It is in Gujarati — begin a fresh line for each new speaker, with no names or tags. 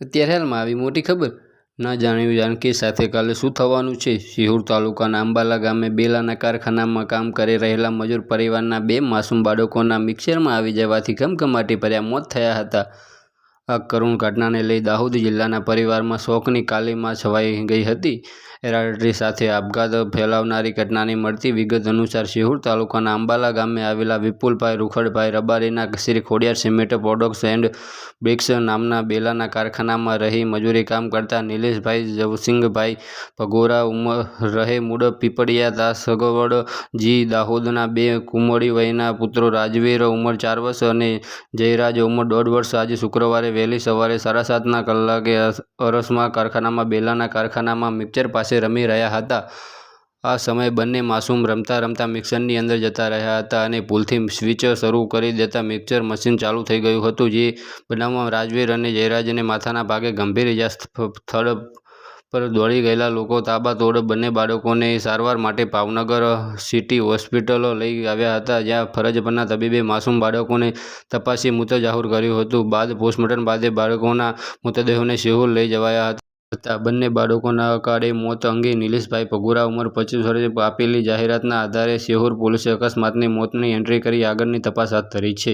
અત્યારે હાલમાં આવી મોટી ખબર? ના જાણ્યું જાનકી સાથે કાલે શું થવાનું છે? સિહોર તાલુકાના અંબાલા ગામે બેલાના કારખાનામાં કામ કરી રહેલા મજૂર પરિવારના બે માસૂમ બાળકોના મિક્સરમાં આવી જવાથી કમકમાટી ભર્યા મોત થયા હતા. આ કરુણ ઘટનાને લઈ દાહોદ જિલ્લાના પરિવારમાં શોકની કાલીમાં છવાઈ ગઈ હતી. એરાટી સાથે આપઘાત ફેલાવનારી ઘટનાની મળતી વિગત અનુસાર શિહુર તાલુકાના અંબાલા ગામે આવેલા Vipulbhai Rukhadbhai રબારીના Shri Khodiyar cement products and bricks નામના બેલાના કારખાનામાં રહી મજૂરી કામ કરતા નિલેશભાઈ જવસિંગભાઈ ભગોરા ઉંમર રહે મૂળ પીપળિયા દાસગવડ જી દાહોદના બે કુમળી વયના પુત્રો રાજવીર ઉંમર ચાર વર્ષ અને જયરાજ ઉંમર દોઢ વર્ષ. આજે શુક્રવારે વહેલી સવારે સાડા સાતના કલાકે અરસમાં કારખાનામાં બેલાના કારખાનામાં મિક્સર પાસે રમી રહ્યા હતા. આ સમયે બંને માસૂમ રમતા રમતા મિક્સરની અંદર જતા રહ્યા હતા અને ભૂલથી સ્વિચ શરૂ કરી દેતા મિક્સર મશીન ચાલુ થઈ ગયું હતું, જે બનાવમાં રાજવીર અને જયરાજને માથાના ભાગે ગંભીર ઇજા સ્થળ પર દોડી ગયેલા લોકો તાબાતોડ બંને બાળકોને સારવાર માટે ભાવનગર સિટી હોસ્પિટલ લઈ આવ્યા હતા, જ્યાં ફરજ પરના તબીબે માસૂમ બાળકોને તપાસી મૃત જાહેર કર્યું હતું. બાદ પોસ્ટમોર્ટમ બાદે બાળકોના મૃતદેહોને સિહોર લઈ જવાયા હતા. બંને બાળકોના અકાળે મોત અંગે નિલેશભાઈ ભગુરા ઉંમર પચીસ વર્ષે આપેલી જાહેરાતના આધારે સિહોર પોલીસે અકસ્માતની મોતની એન્ટ્રી કરી આગળની તપાસ હાથ ધરી છે.